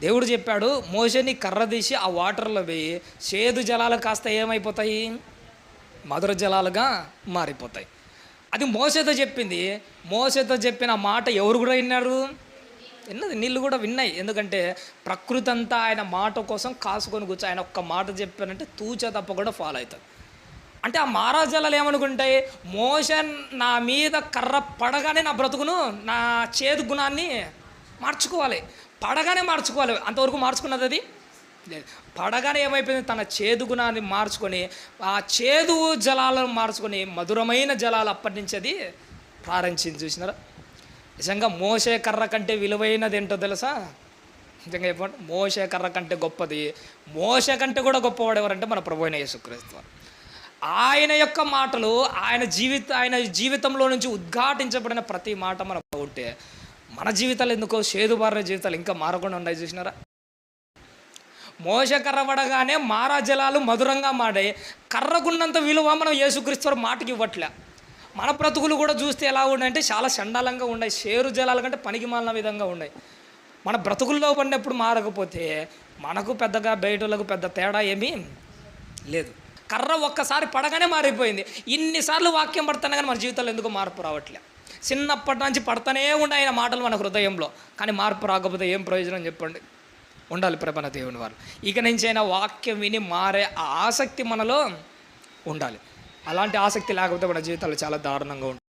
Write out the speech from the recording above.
దేవుడు చెప్పాడు మోషని కర్ర తీసి ఆ వాటర్లో వేయి. చేదు జలాలు కాస్త ఏమైపోతాయి? మధుర జలాలుగా మారిపోతాయి. అది మోసతో చెప్పింది. మోసతో చెప్పిన మాట ఎవరు కూడా విన్నారు? విన్నది? నీళ్ళు కూడా విన్నాయి. ఎందుకంటే ప్రకృతి అంతా ఆయన మాట కోసం కాసుకొని కూర్చో. ఆయన ఒక్క మాట చెప్పానంటే తూచ కూడా ఫాలో అవుతుంది అంటే ఆ మహారాజాలు ఏమనుకుంటాయి మోషన్ నా మీద కర్ర పడగానే నా బ్రతుకును నా చేదు గుణాన్ని మార్చుకోవాలి. పడగానే మార్చుకోవాలి. అంతవరకు మార్చుకున్నది అది? లేదు. పడగానే ఏమైపోయింది? తన చేదు గుణాన్ని మార్చుకొని ఆ చేదు జలాలను మార్చుకొని మధురమైన జలాలు అప్పటి నుంచి అది ప్రారంభించింది. చూసినారా? నిజంగా మోసే కర్ర కంటే విలువైనది ఏంటో తెలుసా? నిజంగా చెప్పండి. మోసే కర్ర కంటే గొప్పది. మోస కంటే కూడా గొప్పవాడు ఎవరంటే మన ప్రభు అయిన యేసుక్రీస్తు. వారు. ఆయన యొక్క మాటలు ఆయన జీవిత ఆయన జీవితంలో నుంచి ఉద్ఘాటించబడిన ప్రతి మాట మన ఉంటే మన జీవితాలు ఎందుకో చేదుబారిన జీవితాలు ఇంకా మారకుండా ఉన్నాయి చూసినారా? మోస కర్ర పడగానే మారా జలాలు మధురంగా మాడాయి కర్రకున్నంత విలువ మనం యేసుక్రీస్తు మాటకి ఇవ్వట్లే. మన బ్రతుకులు కూడా చూస్తే ఎలా ఉండంటే చాలా చండాలంగా ఉన్నాయి. షేరు జలాల కంటే పనికి మాలిన విధంగా ఉన్నాయి. మన బ్రతుకుల్లో పడినప్పుడు మారకపోతే మనకు పెద్దగా బయటలకు పెద్ద తేడా ఏమీ లేదు. కర్ర ఒక్కసారి పడగానే మారిపోయింది. ఇన్నిసార్లు వాక్యం పడుతున్నా కానీ మన జీవితంలో ఎందుకు మార్పు రావట్లే. చిన్నప్పటి నుంచి పడతానే ఉండే ఆయన మాటలు మన హృదయంలో. కానీ మార్పు రాకపోతే ఏం ప్రయోజనం చెప్పండి? ఉండాలి ప్రపణ దేవుని వారు. ఇక నుంచి అయినా వాక్యం విని మారే ఆ ఆసక్తి మనలో ఉండాలి. అలాంటి ఆసక్తి లేకపోతే మన జీవితాలు చాలా దారుణంగా ఉంటుంది.